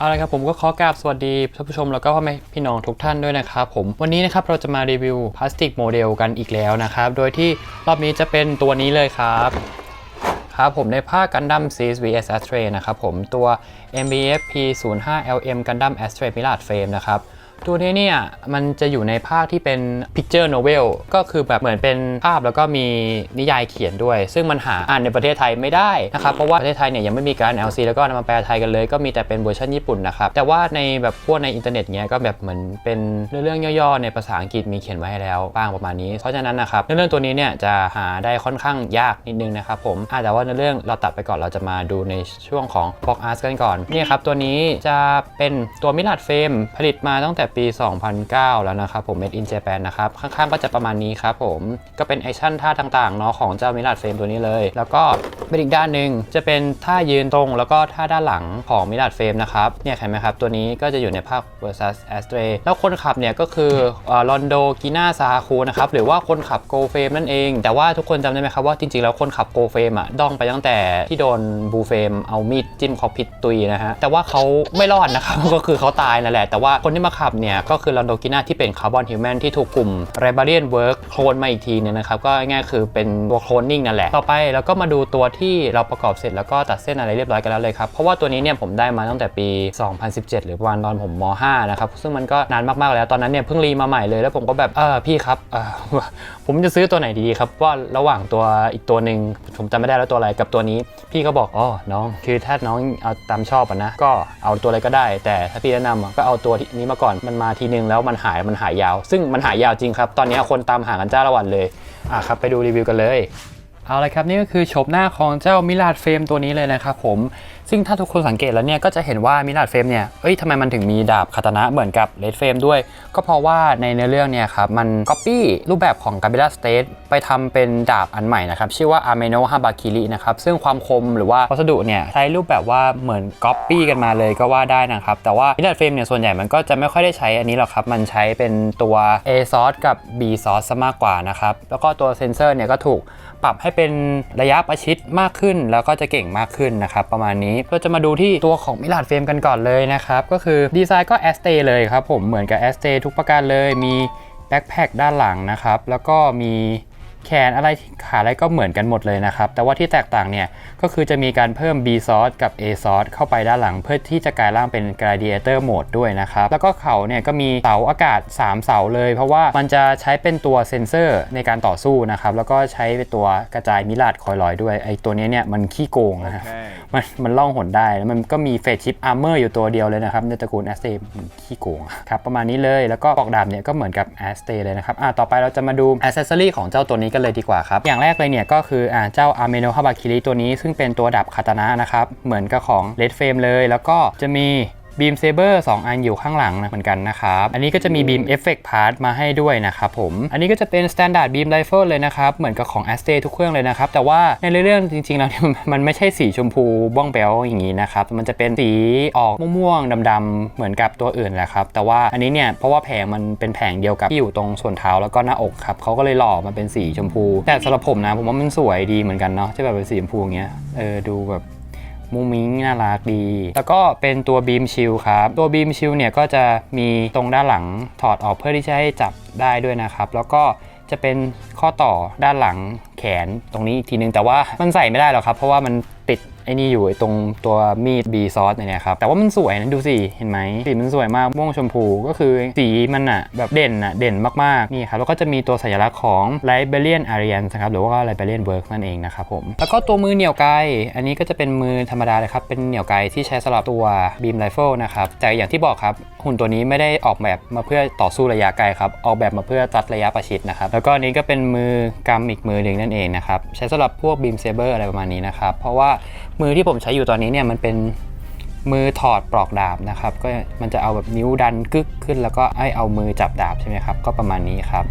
เอาละครับผมก็ขอกราบสวัสดีท่านผู้ชมแล้วก็พ่อแม่พี่น้องทุกท่านด้วยนะครับผมวันนี้นะครับเราจะมารีวิวพลาสติกโมเดลกันอีกแล้วนะครับ โดยที่รอบนี้จะเป็นตัวนี้เลยครับครับผมในภากันดั้ม Series vs Astray นะครับผมตัว MBF P05 LM Gundam Astray Mirage Frame นะครับ ตัวนี้เนี่ยมันจะอยู่ในภาคที่เป็น Picture Novel ก็คือแบบเหมือนเป็นภาพแล้วก็มีนิยายเขียนด้วย ซึ่งมันหาอ่านในประเทศไทยไม่ได้นะครับ เพราะว่าประเทศไทยเนี่ยยังไม่มีการ LC แล้วก็นำมาแปลไทยกันเลย ก็มีแต่เป็นเวอร์ชันญี่ปุ่นนะครับ แต่ว่าในแบบพวกในอินเทอร์เน็ตเนี้ยก็แบบเหมือนเป็นเรื่องย่อๆ ในภาษาอังกฤษมีเขียนไว้ให้แล้วบ้างประมาณนี้ เพราะฉะนั้นนะครับเรื่องตัวนี้เนี่ยจะหาได้ค่อนข้างยากนิดนึงนะครับผมอาแต่ว่าในเรื่องเราตัดไปก่อนเราจะมาดูในช่วงของ Box Art กันก่อนนี่ครับตัวนี้จะเป็นตัวมิล a ดเฟรมผลิตมาตั้งแต่ปี 2009 แล้วนะครับผม Made in Japan นะครับ ข้างๆก็จะประมาณนี้ครับผม ก็เป็นแอคชั่นท่าต่างๆเนาะของเจ้ามิล a ดเฟรมตัวนี้เลย แล้วก็เป็นอีกด้านหนึ่งจะเป็นท่ายืนตรง แล้วก็ท่าด้านหลังของมิล a ดเฟรมนะครับ เนี่ยเห็นไหมครับ ตัวนี้ก็จะอยู่ในภาค versus Astray แล้วคนขับเนี่ยก็คือลอนโดกิน่าซาคูนะครับ หรือว่าคนขับโกเฟมนั่นเอง แต่ว่าทุกคนจำได้ไหมครับว่าจริงๆ แล้วคนขับโกเฟมอะด้องไปตั้งแต่ที่โดนบูเฟมเอามีดจิ้มคอพิษตุยนะฮะแต่ว่าเขาไม่รอดนะครับก็คือเขาตายนั่นแหละ แต่ว่าคนที่มาขับเนี่ยก็คือลอนโดกิน่าที่เป็นคาร์บอนฮิวแมนที่ถูกกลุ่มเรเบเรียนเวิร์กโคลนมาอีกทีเนี่ยนะครับก็ง่ายๆคือเป็นตัวโคลนนิ่งนั่นแหละ ต่อไปเราก็มาดูตัวที่เราประกอบเสร็จแล้วก็ตัดเส้นอะไรเรียบร้อยกันแล้วเลยครับ เพราะว่าตัวนี้เนี่ยผมได้มาตั้งแต่ปี 2017 หรือประมาณตอนผมม .5 นะครับซึ่งมันก็นานมากๆแล้วตอนนั้นเนี่ยเพิ่งรีมาใหม่เลยแล้วผมก็แบบเออพี่ครับเออ ผมจะซื้อตัวไหนดีครับว่าระหว่างตัวอีกตัวหนึ่งผมจำไม่ได้แล้วตัวอะไรกับตัวนี้ พี่ก็บอกอ๋อน้อง คือถ้าน้องเอาตามชอบอะนะก็เอาตัวอะไรก็ได้ แต่ถ้าพี่แนะนำอะก็เอาตัวนี้มาก่อนมันมาทีนึงแล้วมันหายมันหายยาว ซึ่งมันหายยาวจริงครับ ตอนนี้คนตามหากันจ้าละวันเลยอะครับไปดูรีวิวกันเลย เอาละครับนี่ก็คือโฉบหน้าของเจ้ามิลาดเฟรมตัวนี้เลยนะครับผมซึ่งถ้าทุกคนสังเกตแล้วเนี่ยก็จะเห็นว่ามิลาดเฟรมเนี่ยเอ้ยทำไมมันถึงมีดาบคาตานะเหมือนกับเลดเฟรมด้วย ก็เพราะว่าในเนื้อเรื่องเนี่ยครับมันก๊อปปี้รูปแบบของกา b ิล a สเต e ไปทำเป็นดาบอันใหม่นะครับชื่อว่าอาร์เมโนฮาบาคิรินะครับซึ่งความคมหรือว่าวัสดุเนี่ยใช้รูปแบบว่าเหมือนก๊อปปี้กันมาเลยก็ว่าได้นะครับแต่ว่ามิลาดเฟรมเนี่ยส่วนใหญ่มันก็จะไม่ค่อยได้ใช้อันนี้หรอกครับมันใช้เป็นตัว A source กับ B source ซะมากกว่านะครับแล้วก็ตัวเซนเซอร์เนี่ยก็ถูก ปรับให้เป็นระยะประชิดมากขึ้น แล้วก็จะเก่งมากขึ้นนะครับ ประมาณนี้เราจะมาดูที่ตัวของมิลาดเฟรมกันก่อนเลยนะครับ ก็คือดีไซน์ก็แอสเตเลยครับผมเหมือนกับแอสเตทุกประการเลยมีแบ็คแพคด้านหลังนะครับ แล้วก็มี แขนอะไรขาอะไรก็เหมือนกันหมดเลยนะครับ แต่ว่าที่แตกต่างเนี่ยก็คือจะมีการเพิ่ม B source กับ A source เข้าไปด้านหลัง เพื่อที่จะกลายร่างเป็น Gladiator Mode ด้วยนะครับ แล้วก็เขาเนี่ยก็มีเสาอากาศ 3 เสาเลย เพราะว่ามันจะใช้เป็นตัวเซ็นเซอร์ในการต่อสู้นะครับ แล้วก็ใช้เป็นตัวกระจายมิลาดคอยลอยด้วยไอตัวนี้เนี่ยมันขี้โกงนะฮะมันมันล่องหนได้แล้วมันก็มีเฟสชิปอาร์เมอร์อยู่ตัวเดียวเลยนะครับในตระกูลแอสเตมันขี้โกงครับประมาณนี้เลยแล้วก็ปลอกดาบเนี่ยก็เหมือนกับแอสเตเลยนะครับอะต่อไปเราจะมาดูอ c เซสซอรีของเจ้าตัวนี้กันเลยดีกว่าครับ อย่างแรกเลยเนี่ยก็คืออ่าเจ้าอาร์เมโนฮาบาคิริตัวนี้ซึ่งเป็นตัวดับคาตานะนะครับ เหมือนกับของเลดเฟรมเลย แล้วก็จะมี บีมเซเบอร์2อันอยู่ข้างหลังนะเหมือนกันนะครับ อันนี้ก็จะมีบีมเอฟเฟกต์พาร์ทมาให้ด้วยนะครับผม อันนี้ก็จะเป็น Standard Beam Rifle เลยนะครับ เหมือนกับของ a s t e ทุกเครื่องเลยนะครับ แต่ว่าในเรื่องจริงๆแล้วเนี่ยมันไม่ใช่สีชมพูบ้องแบวอย่างนี้นะครับ มันจะเป็นสีออกม่วงๆดำๆเหมือนกับตัวอื่นแหละครับ แต่ว่าอันนี้เนี่ยเพราะว่าแผงมันเป็นแผงเดียวกับที่อยู่ตรงส่วนเท้าแล้วก็หน้าอกครับเขาก็เลยหล่อมาเป็นสีชมพู แต่สำหรับผมนะผมว่ามันสวยดีเหมือนกันเนาะที่แบบเป็นสีชมพูอย่างเงี้ยเออดูแบบ มุ้งมิ้งน่ารักดี แล้วก็เป็นตัวบีมชิลครับ ตัวบีมชิลเนี่ยก็จะมีตรงด้านหลังถอดออกเพื่อที่จะให้จับได้ด้วยนะครับ แล้วก็จะเป็นข้อต่อด้านหลัง แขนตรงนี้อีกทีนึง แต่ว่ามันใส่ไม่ได้หรอกครับ เพราะว่ามันติดไอ้นี่อยู่ตรงตัวมีดบีซอสเนี่ยครับแต่ว่ามันสวยนะดูสิเห็นไหมสีมันสวยมากม่วงชมพูก็คือสีมันอะแบบเด่นอะเด่นมากๆนี่ครับแล้วก็จะมีตัวสัญลักษณ์ของ Liberian Alliance นะครับหรือว่า Liberian Work นั่นเองนะครับผมแล้วก็ตัวมือเหนี่ยวไกอันนี้ก็จะเป็นมือธรรมดาเลยครับเป็นเหนี่ยวไกที่ใช้สำหรับตัว Beam Rifle นะครับแต่อย่างที่บอกครับหุ่นตัวนี้ไม่ได้ออกแบบมาเพื่อต่อสู้ระยะไกลครับออกแบบมาเพื่อตัดระยะประชิดนะครับแล้วก็นนี้ก็เป็นมือกำอีกมือหนึ่งนั่นเองนะครับใช้สำหรับพวก Beam Saber อะไรประมาณนี้นะครับเพราะว่ามือที่ผมใช้อยู่ตอนนี้เนี่ยมันเป็นมือถอดปลอกดาบนะครับก็มันจะเอาแบบนิ้วดันกึกขึ้น แล้วก็ให้เอามือจับดาบใช่ไหมครับก็ประมาณนี้ครับ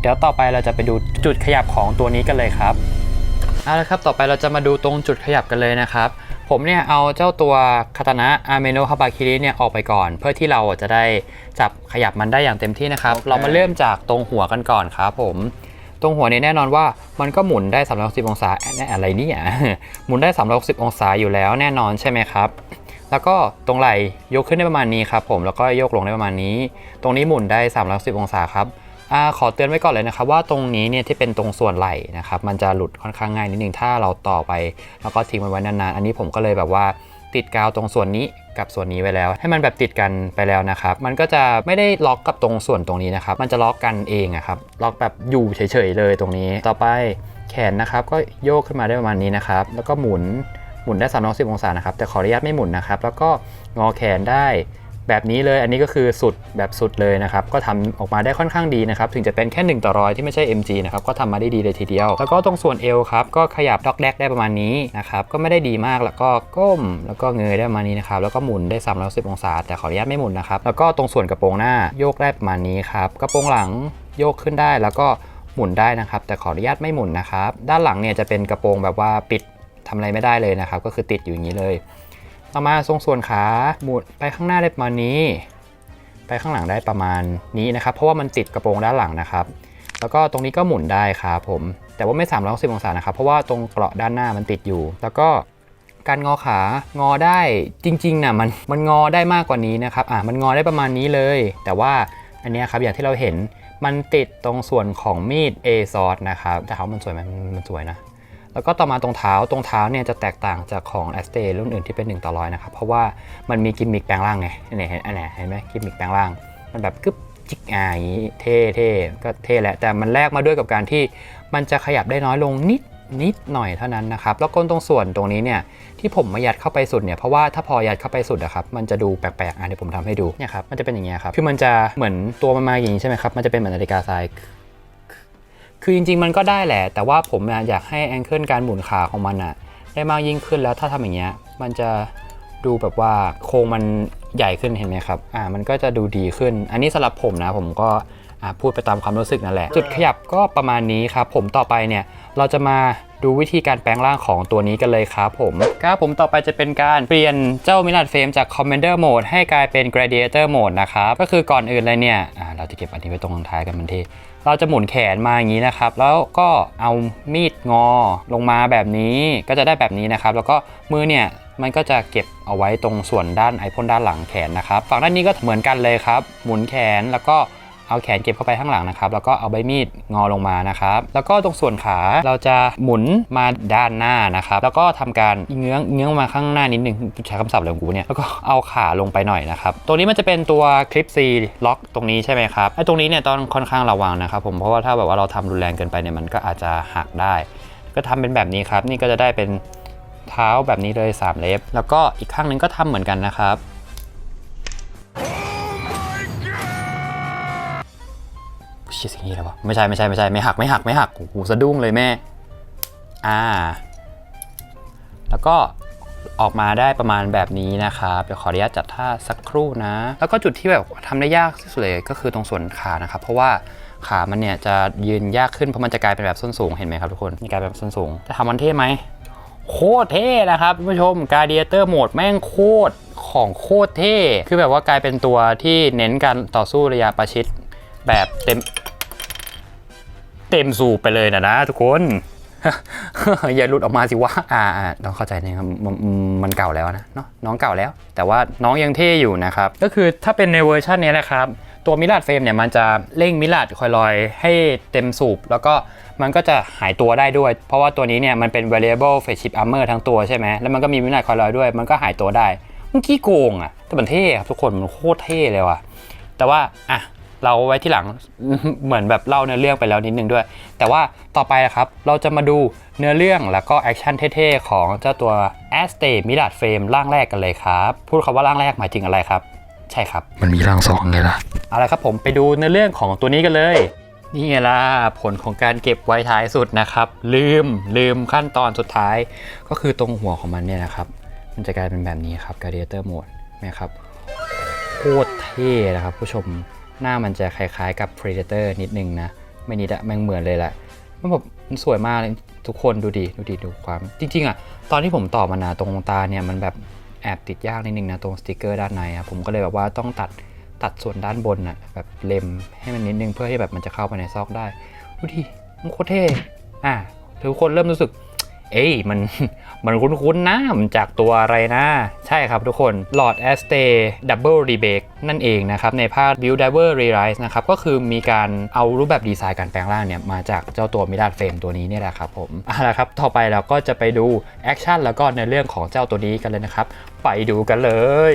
เดี๋ยวต่อไปเราจะไปดูจุดขยับของตัวนี้กันเลยครับเอาละครับต่อไปเราจะมาดูตรงจุดขยับกันเลยนะครับ ผมเนี่ยเอาเจ้าตัวคาตานะอาเมโนฮาบาคิริเนี่ยออกไปก่อน เพื่อที่เราจะได้จับขยับมันได้อย่างเต็มที่นะครับ เรามาเริ่มจากตรงหัวกันก่อนครับผม ตรงหัวเนี่ยแน่นอนว่ามันก็หมุนได้ 360 องศาแน่อะไรเนี่ยหมุนได้ 360 องศาอยู่แล้วแน่นอนใช่ไหมครับ แล้วก็ตรงไหล่ยกขึ้นได้ประมาณนี้ครับผมแล้วก็ยกลงได้ประมาณนี้ ตรงนี้หมุนได้ 360 องศาครับอขอเตือนไว้ก่อนเลยนะครับว่าตรงนี้เนี่ยที่เป็นตรงส่วนไหล่นะครับมันจะหลุดค่อนข้างง่ายนิดนึงถ้าเราต่อไป แล้วก็ทิ้งมันไว้นานๆอันนี้ผมก็เลยแบบว่าติดกาวตรงส่วนนี้ กับส่วนนี้ไว้แล้ว ให้มันแบบติดกันไปแล้วนะครับ มันก็จะไม่ได้ล็อกกับตรงส่วนตรงนี้นะครับ มันจะล็อกกันเองอะครับ ล็อกแบบอยู่เฉยๆเลยตรงนี้ ต่อไปแขนนะครับก็โยกขึ้นมาได้ประมาณนี้นะครับ แล้วก็หมุนหมุนได้360องศานะครับ แต่ขออนุญาตไม่หมุนนะครับ แล้วก็งอแขนได้ แบบนี้เลยอันนี้ก็คือสุดแบบสุดเลยนะครับ ก็ทำออกมาได้ค่อนข้างดีนะครับ ถึงจะเป็นแค่ 1 ต่อร้อยที่ไม่ใช่ MG นะครับ ก็ทำมาได้ดีเลยทีเดียว แล้วก็ตรงส่วนเอวครับก็ขยับดอกแดกได้ประมาณนี้นะครับ ก็ไม่ได้ดีมากแล้วก็ก้ม แล้วก็เงยได้ประมาณนี้นะครับ แล้วก็หมุนได้360องศา แต่ขออนุญาตไม่หมุนนะครับ แล้วก็ตรงส่วนกระโปรงหน้าโยกได้ประมาณนี้ครับกระโปรงหลังโยกขึ้นได้แล้วก็หมุนได้นะครับ แต่ขออนุญาตไม่หมุนนะครับ ด้านหลังเนี่ยจะเป็นกระโปรงแบบว่าปิดทำอะไรไม่ได้เลยนะครับ ก็คือติดอยู่อย่างนี้เลย ต่อมาทรงส่วนขาหมุนไปข้างหน้าได้ประมาณนี้ ไปข้างหลังได้ประมาณนี้นะครับ เพราะว่ามันติดกระโปรงด้านหลังนะครับ แล้วก็ตรงนี้ก็หมุนได้ครับผม แต่ว่าไม่3 6 0องศานะครับ เพราะว่าตรงเกราะด้านหน้ามันติดอยู่ แล้วก็การงอขางอได้จริงๆนะมันมันงอได้มากกว่านี้นะครับอะมันงอได้ประมาณนี้เลย แต่ว่าอันนี้ครับอย่างที่เราเห็นมันติดตรงส่วนของมีด A ซอสนะครับแต่เขามันสวยไหมมันสวยนะ แล้วก็ต่อมาตรงเท้าตรงเท้าเนี่ยจะแตกต่างจากของ a s t a รุ่นอื่นที่เป็น1ต่อร้อยนะครับเพราะว่ามันมีกิมมิคแปลงร่างไงเนี่ยเห็นอันไหนเห็นไหมกิมมิคแปลงร่าง มันแบบกึ๊บจิกอ่าอย่างนี้เท่เท่ก็เท่แหละแต่มันแลกมาด้วยกับการที่มันจะขยับได้น้อยลงนิดนิดหน่อยเท่านั้นนะครับ แล้วก้นตรงส่วนตรงนี้เนี่ยที่ผมมายัดเข้าไปสุดเนี่ยเพราะว่าถ้าพอยัดเข้าไปสุดอะครับมันจะดูแปลกๆอะเดี๋ยวผมทำให้ดูเนี่ยครับมันจะเป็นอย่างเงี้ยครับคือมันจะเหมือนตัวมันมาอย่างนี้ใช่ไหมครับมันจะเป็นเหมือนนาฬิกาทราย คือจริงๆมันก็ได้แหละ แต่ว่าผมอยากให้แองเกิลการหมุนขาของมันอะได้มากยิ่งขึ้นแล้วถ้าทำอย่างเงี้ยมันจะดูแบบว่าโครงมันใหญ่ขึ้นเห็นไหมครับอ่ามันก็จะดูดีขึ้น อันนี้สำหรับผมนะผมก็อ่าพูดไปตามความรู้สึกนั่นแหละ จุดขยับก็ประมาณนี้ครับ ผมต่อไปเนี่ยเราจะมาดูวิธีการแปลงร่างของตัวนี้กันเลยครับผมครับผมต่อไปจะเป็นการเปลี่ยนเจ้ามิล a ดเฟรมจาก Commander Mode ให้กลายเป็น Gladiator Mode นะครับ ก็คือก่อนอื่นเลยเนี่ยอ่าเราจะเก็บอันนี้ไว้ตรงท้ายกันมันที เราจะหมุนแขนมาอย่างนี้นะครับ แล้วก็เอามีดงอลงมาแบบนี้ก็จะได้แบบนี้นะครับ แล้วก็มือเนี่ยมันก็จะเก็บเอาไว้ตรงส่วนด้านไอพ่นด้านหลังแขนนะครับ ฝั่งด้านนี้ก็เหมือนกันเลยครับ หมุนแขนแล้วก็ เอาแขนเก็บเข้าไปข้างหลังนะครับ แล้วก็เอาใบมีดงอลงมานะครับ แล้วก็ตรงส่วนขาเราจะหมุนมาด้านหน้านะครับ แล้วก็ทำการเงื้องเงื้องมาข้างหน้านิดนึงใช้คำศัพท์อะไรของกูเนี่ย แล้วก็เอาขาลงไปหน่อยนะครับตัวนี้มันจะเป็นตัวคลิป C ล็อกตรงนี้ใช่ไหมครับ ไอ้ตรงนี้เนี่ยต้องค่อนข้างระวังนะครับผม เพราะว่าถ้าแบบว่าเราทำรุนแรงเกินไปเนี่ยมันก็อาจจะหักได้ ก็ทำเป็นแบบนี้ครับ นี่ก็จะได้เป็นเท้าแบบนี้เลย3เล็บ แล้วก็อีกข้างนึงก็ทำเหมือนกันนะครับ ชิสิ่งนี้แล้ววะไม่ใช่ไม่ใช่ไม่ใช่ไม่หักไม่หักไม่หักโอ้โหสะดุ้งเลยแม่ อ่า แล้วก็ออกมาได้ประมาณแบบนี้นะครับเดี๋ยวขออนุญาตจัดท่าสักครู่นะ แล้วก็จุดที่แบบทำได้ยากที่สุดเลยก็คือตรงส่วนขานะครับ เพราะว่าขามันเนี่ยจะยืนยากขึ้นเพราะมันจะกลายเป็นแบบส้นสูงเห็นไหมครับทุกคนมีกลายเป็นแบบส้นสูงจะทำมันเท่ไหมโคตรเท่นะครับผู้ชม Gladiator Mode แม่งโคตรของโคตรเท่ คือแบบว่ากลายเป็นตัวที่เน้นการต่อสู้ระยะประชิดแบบเต็ม เต็มสูบไปเลยนะนะทุกคน อย่าหลุดออกมาสิวะอ่าต้องเข้าใจนะครับมันมันเก่าแล้วนะเนาะน้องเก่าแล้ว แต่ว่าน้องยังเท่อยู่นะครับ ก็คือถ้าเป็นในเวอร์ชันนี้นะครับ ตัวมิลาดเฟรมเนี่ยมันจะเร่งมิลาดคอยลอยให้เต็มสูบ แล้วก็มันก็จะหายตัวได้ด้วย เพราะว่าตัวนี้เนี่ยมันเป็น variable phase shift armor ทั้งตัวใช่ไหมแล้วมันก็มีมิลาดคอยลอยด้วย มันก็หายตัวได้มันขี้โกงอะแต่มันเท่ครับทุกคนมันโคตรเท่เลยว่ะแต่ว่าอะ เราไว้ที่หลัง เหมือนแบบเล่าเนื้อเรื่องไปแล้วนิดนึงด้วย แต่ว่าต่อไปนะครับ เราจะมาดูเนื้อเรื่องแล้วก็แอคชั่นเท่ๆ ของเจ้าตัว a s t a m i r a d Frame ร่างแรกกันเลยครับ พูดคำว่าร่างแรกหมายถึงอะไรครับ ใช่ครับ มันมีร่างสองไงล่ะเอาละครับผมไปดูเนื้อเรื่องของตัวนี้กันเลย นี่ไงล่ะผลของการเก็บไว้ท้ายสุดนะครับ ลืมลืมขั้นตอนสุดท้าย ก็คือตรงหัวของมันเนี่ยนะครับ มันจะกลายเป็นแบบนี้ครับ Gladiator Mode นะครับโคตรเท่นะครับผู้ชม หน้ามันจะคล้ายๆกับ Predator นิดนึงนะ ไม่นิดอะแมันเหมือนเลยแหละ มันแบบมันสวยมากเลยทุกคนดูดิดูดิดูความ จริงๆอะตอนที่ผมต่อมานะตรงตาเนี่ยมันแบบแอบติดยากนิดนึงนะตรงสติกเกอร์ด้านในอะผมก็เลยแบบว่าต้องตัดตัดส่วนด้านบนน่ะแบบเล็มให้มันนิดนึงเพื่อให้แบบมันจะเข้าไปในซอกได้ ดูดิมันโคตรเท่อะทุกคนเริ่มรู้สึก เอ้ยมันมันคุ้นๆนะมันจากตัวอะไรนะ ใช่ครับทุกคน Lord a s t e Double Rebake นั่นเองนะครับในภาค Build Diver Rewrite นะครับก็คือมีการเอารูปแบบดีไซน์การแปลงร่างเนี่ยมาจากเจ้าตัวมิราดเฟรมตัวนี้นี่แหละครับผมเอาละครับต่อไปเราก็จะไปดูแอคชั่นแล้วก็ในเรื่องของเจ้าตัวนี้กันเลยนะครับ ไปดูกันเลย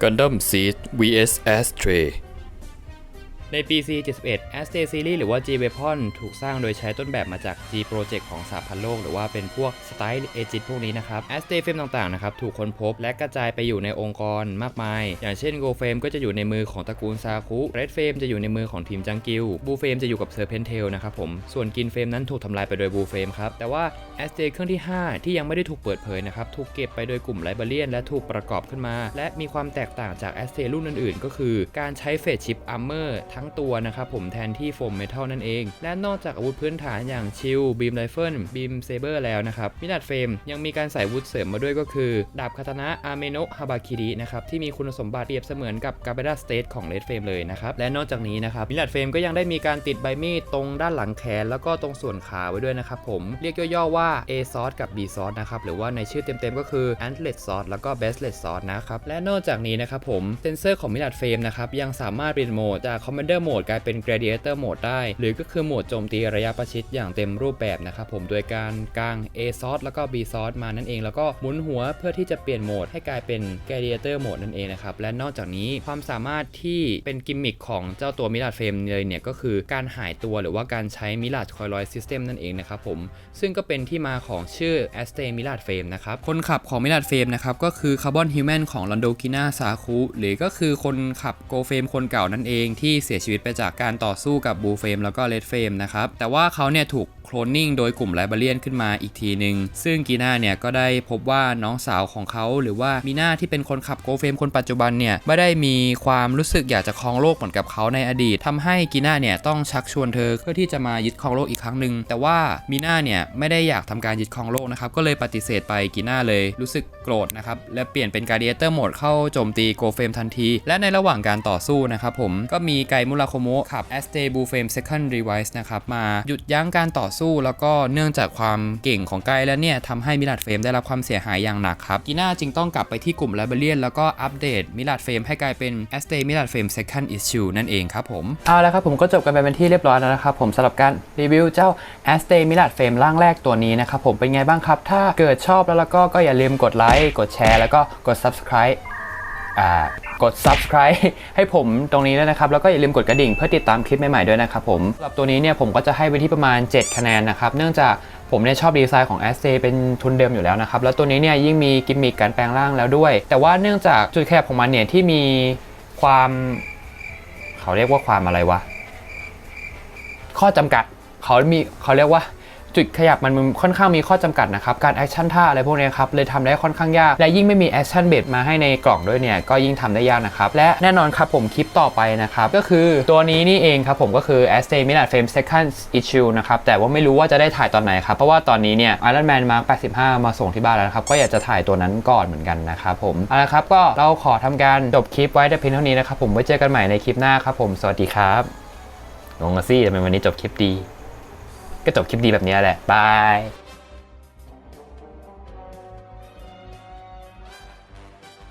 Gundam Seed vs Astray ในปี C71 a s t a Series หรือว่า G Weapon ถูกสร้างโดยใช้ต้นแบบมาจาก G Project ของสหพันธ์โลก หรือว่าเป็นพวก Style Agent พวกนี้นะครับ a s t a Frame ต่างๆนะครับถูกค้นพบและกระจายไปอยู่ในองค์กรมากมาย อย่างเช่น Go Frame ก็จะอยู่ในมือของตระกูลซาคุ Red Frame จะอยู่ในมือของทีมจังกิล Blue Frame จะอยู่กับ Serpent Tail นะครับผม ส่วน Green Frame นั้นถูกทำลายไปโดย Blue Frame ครับ แต่ว่า a s t a เครื่องที่ 5 ที่ยังไม่ได้ถูกเปิดเผยนะครับถูกเก็บไปโดยกลุ่มไลบรารียนและถูกประกอบขึ้นมา และมีความแตกต่างจาก a s t a รุ่นอื่นๆ ก็คือการใช้เฟสชิปอาร์เมอร์ทั้ง้งตัวนะครับผมแทนที่โฟมเมทัลนั่นเอง และนอกจากอาวุธพื้นฐานอย่างชิลบีมไรเฟิลบีมเซเบอร์แล้วนะครับมินาดเฟรมยังมีการใส่อาวุธเสริมมาด้วยก็คือ ดาบคาตานะอาเมโนะฮาบาคิรินะครับที่มีคุณสมบัติเปรียบเสมือนกับกาเบดาสเตทของเลดเฟรมเลยนะครับและนอกจากนี้นะครับมินาดเฟรมก็ยังได้มีการติดใบมีดตรงด้านหลังแขน แล้วก็ตรงส่วนขาไว้ด้วยนะครับผมเรียกย่อๆว่า A s o r t กับ B s o r t นะครับหรือว่าในชื่อเต็มๆก็คือ Antlet s o r t แล้วก็ b a s l e t s o r t นะครับและนอกจากนี้นะครับผมเซนเซอร์ของมินาดเฟรมนะครับยังสามารถเปลี่ยนโหมดจาก Commander Mode กลายเป็น Gladiator Mode ได้ หรือก็คือโหมดโจมตีระยะประชิดอย่างเต็มรูปแบบนะครับผมโดยการกาง A s o r t แล้วก็ B s o r t มานั่นเอง แล้วก็หมุนหัวเพื่อที่จะเปลี่ยนโหมดให้กลายเป็น Gladiator Mode นั่นเองนะครับและนอกจากนี้ความสามารถที่เป็นกิมมิคของเจ้าตัวมิราดเฟรมเลยเนี่ยก็คือการหายตัวหรือว่าการใช้มิราดคอยลอยซิสเต็มนั่นเองนะครับผมซึ่งก็เป็นที่มาของชื่อ a s t e m i r a d Frame นะครับคนขับของ m i r a d f r a m นะครับก็คือ Carbon Human ของ l o n d o k i n a s a k u หรือก็คือคนขับ Go Frame คนเก่านั่นเองที่เสียชีวิตไปจากการต่อสู้กับบูเฟมแล้วก็เลดเฟมนะครับแต่ว่าเขาเนี่ยถูก โคลนนิ่งโดยกลุ่มไลบราเรียนขึ้นมาอีกทีหนึ่งซึ่งกีน่าเนี่ยก็ได้พบว่าน้องสาวของเขาหรือว่ามีน่าที่เป็นคนขับโกเฟมคนปัจจุบันเนี่ยไม่ได้มีความรู้สึกอยากจะครองโลกเหมือนกับเขาในอดีตทำให้กีน่าเนี่ยต้องชักชวนเธอเพื่อที่จะมายึดครองโลกอีกครั้งหนึ่งแต่ว่ามีน่าเนี่ยไม่ได้อยากทำการยึดครองโลกนะครับก็เลยปฏิเสธไปกีน่าเลยรู้สึกโกรธนะครับและเปลี่ยนเป็นการเดียเตอร์โหมดเข้าโจมตีโกเฟมทันที และในระหว่างการต่อสู้นะครับผมก็มีไกมุราโคโมะขับแอสเตบูเฟมเซคันด์รีไวส์นะครับมาหยุดยั้งการต่อสแล้วก็เนื่องจากความเก่งของไกแล้วเนี่ยทำให้มิลาดเฟรมได้รับความเสียหายอย่างหนักครับกีน่าจึงต้องกลับไปที่กลุ่มไลบราเรียนแล้วก็อัปเดตมิลาดเฟรมให้กลายเป็นแอสเตมิลาดเฟรมเซคันด์อิชชูนั่นเองครับผมเอาละครับผมก็จบกันไปเป็นที่เรียบร้อยแล้วนะครับผมสำหรับการรีวิวเจ้า a s t e m i l a d Frame ร่างแรกตัวนี้นะครับผมเป็นไงบ้างครับถ้าเกิดชอบแล้วก็ก็อย่าลืมกดไลค์กดแชร์แล้วก็กด subscribe กด subscribe ให้ผมตรงนี้ด้วนะครับ แล้วก็อย่าลืมกดกระดิ่งเพื่อติดตามคลิปใหม่ๆด้วยนะครับผมสำหรับตัวนี้เนี่ยผมก็จะให้ไว้ที่ประมาณ 7 คะแนนนะครับ เนื่องจากผมเนี่ยชอบดีไซน์ของ a s t เป็นทุนเดิมอยู่แล้วนะครับ แล้วตัวนี้เนี่ยยิ่งมีกิมมิคการแปลงร่างแล้วด้วย แต่ว่าเนื่องจากจุดแคบของมันเนี่ยที่มีความเขาเรียกว่าความอะไรวะ ข้อจำกัดเขามีเขาเรียกว่า จุดขยับมันค่อนข้างมีข้อจำกัดนะครับ การแอคชั่นท่าอะไรพวกนี้ครับเลยทำได้ค่อนข้างยาก และยิ่งไม่มีแอคชั่นเบสมาให้ในกล่องด้วยเนี่ยก็ยิ่งทำได้ยากนะครับ และแน่นอนครับผมคลิปต่อไปนะครับ ก็คือตัวนี้นี่เองครับผมก็คือ a s t e m i n a t Frame Second Issue นะครับ แต่ว่าไม่รู้ว่าจะได้ถ่ายตอนไหนครับ เพราะว่าตอนนี้เนี่ย Iron Man Mark 85 มาส่งที่บ้านแล้วครับ ก็อยากจะถ่ายตัวนั้นก่อนเหมือนกันนะครับผมเอาละครับก็เราขอทำการจบคลิปไว้แต่เพียงเท่านี้นะครับผมไว้เจอกันใหม่ในคลิปหน้าครับผมสวัสดีครับงงสิทำไมวันนี้จบคลิปดี ก็จบคลิปดีแบบนี้แหละบาย